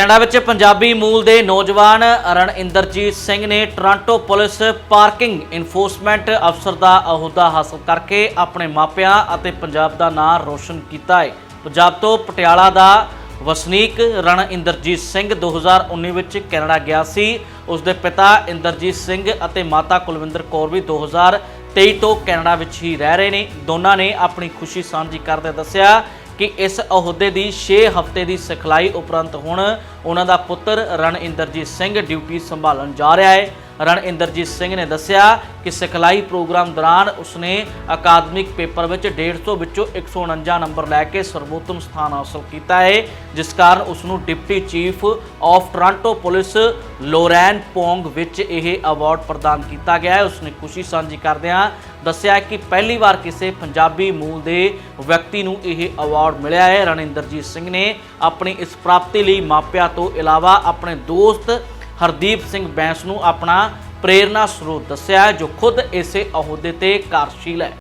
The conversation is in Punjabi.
ਕੈਨੇਡਾ ਵਿੱਚ ਪੰਜਾਬੀ ਮੂਲ ਦੇ ਨੌਜਵਾਨ ਰਣਇੰਦਰਜੀਤ ਸਿੰਘ ਨੇ ਟੋਰਾਂਟੋ ਪੁਲਿਸ ਪਾਰਕਿੰਗ ਇਨਫੋਰਸਮੈਂਟ ਅਫਸਰ ਦਾ ਅਹੁਦਾ ਹਾਸਲ ਕਰਕੇ ਆਪਣੇ ਮਾਪਿਆਂ ਅਤੇ ਪੰਜਾਬ ਦਾ ਨਾਂ ਰੋਸ਼ਨ ਕੀਤਾ ਹੈ। ਪੰਜਾਬ ਤੋਂ ਪਟਿਆਲਾ ਦਾ ਵਸਨੀਕ ਰਣਇੰਦਰਜੀਤ ਸਿੰਘ 2019 ਵਿੱਚ ਕੈਨੇਡਾ ਗਿਆ ਸੀ। ਉਸ ਦੇ ਪਿਤਾ ਇੰਦਰਜੀਤ ਸਿੰਘ ਅਤੇ ਮਾਤਾ ਕੁਲਵਿੰਦਰ ਕੌਰ ਵੀ 2023 ਤੋਂ ਕੈਨੇਡਾ ਵਿੱਚ ਹੀ ਰਹਿ ਰਹੇ ਨੇ। ਦੋਨਾਂ ਨੇ ਆਪਣੀ ਖੁਸ਼ੀ ਸਾਂਝੀ ਕਰਦੇ ਦੱਸਿਆ ਕਿ ਇਸ ਅਹੁਦੇ ਦੀ 6 ਹਫ਼ਤੇ ਦੀ ਸਿਖਲਾਈ ਉਪਰੰਤ ਹੁਣ ਉਹਨਾਂ ਦਾ ਪੁੱਤਰ ਰਣਇੰਦਰਜੀਤ ਸਿੰਘ ਡਿਊਟੀ ਸੰਭਾਲਣ ਜਾ ਰਿਹਾ ਹੈ। ਰਣਇੰਦਰਜੀਤ ਸਿੰਘ ਨੇ ਦੱਸਿਆ ਕਿ ਸਿਖਲਾਈ ਪ੍ਰੋਗਰਾਮ ਦੌਰਾਨ ਉਸਨੇ ਅਕਾਦਮਿਕ ਪੇਪਰ ਵਿੱਚ 150 ਵਿੱਚੋਂ 149 ਨੰਬਰ ਲੈ ਕੇ ਸਰਵੋਤਮ ਸਥਾਨ ਹਾਸਲ ਕੀਤਾ ਹੈ, ਜਿਸ ਕਾਰਨ ਉਸ ਨੂੰ deputy chief of Toronto police Lauren Pogue ਵਿੱਚ ਇਹ ਅਵਾਰਡ ਪ੍ਰਦਾਨ ਕੀਤਾ ਗਿਆ ਹੈ। ਉਸਨੇ ਖੁਸ਼ੀ ਸਾਂਝੀ ਕਰਦਿਆਂ ਦੱਸਿਆ ਕਿ ਪਹਿਲੀ ਵਾਰ ਕਿਸੇ ਪੰਜਾਬੀ ਮੂਲ ਦੇ ਵਿਅਕਤੀ ਨੂੰ ਇਹ ਅਵਾਰਡ ਮਿਲਿਆ ਹੈ। ਰਣਿੰਦਰਜੀਤ ਸਿੰਘ ਨੇ ਆਪਣੀ ਇਸ ਪ੍ਰਾਪਤੀ ਲਈ ਮਾਪਿਆਂ ਤੋਂ ਇਲਾਵਾ ਆਪਣੇ ਦੋਸਤ ਹਰਦੀਪ ਸਿੰਘ ਬੈਂਸ ਨੂੰ ਆਪਣਾ ਪ੍ਰੇਰਨਾ ਸਰੋਤ ਦੱਸਿਆ ਜੋ ਖੁਦ ਇਸੇ ਅਹੁਦੇ ਤੇ ਕਾਰਜਸ਼ੀਲ ਹੈ।